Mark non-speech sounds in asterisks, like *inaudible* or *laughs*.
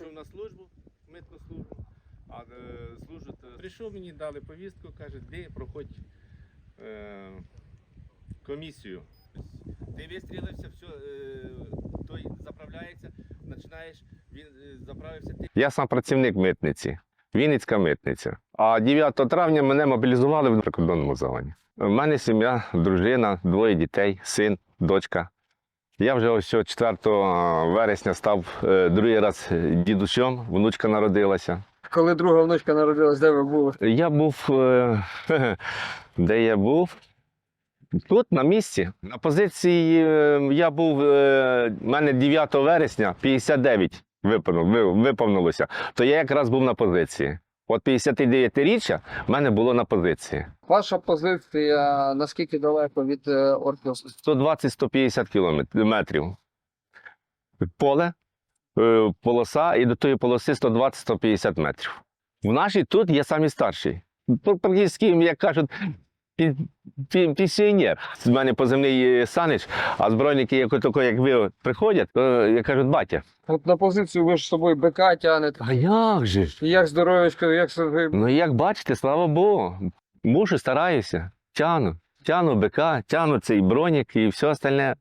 прийшов на службу, митну службу, а е, служить. е, Прийшов мені, дали повістку, каже, де проходь е, комісію. Ти вистрілився, все, е, той заправляється, починаєш, він е, заправився, ти Я сам працівник митниці, Вінницька митниця. А 9 травня мене мобілізували в прикордонному загоні. У мене сім'я, дружина, двоє дітей, син, дочка. Я вже ось 4 вересня став е, другий раз дідусем, внучка народилася. Коли друга внучка народилась, де ви були? Я був. е, *laughs* Де я був? Тут, на місці. На позиції е, я був. У мене 9 вересня 59 виповнилося. То я якраз був на позиції. От 59-річчя в мене було на позиції. Ваша позиція наскільки далеко від орків? 120-150 кілометрів. Поле, е, полоса, і до тої полоси 120-150 метрів. В нашій тут я самі старший. Пр- Практично, як кажуть, пенсіонер. З мене позивний е, Санич, а збройники, як, тако, як ви приходять, то я кажуть, батя. От на позицію ви ж з собою бика тягнете. А як же ж? Як здоров'ячко, як Ну як бачите, слава Богу. Мушу, стараюся, тяну. Тяну бика, тяну цей бронік і все остальне.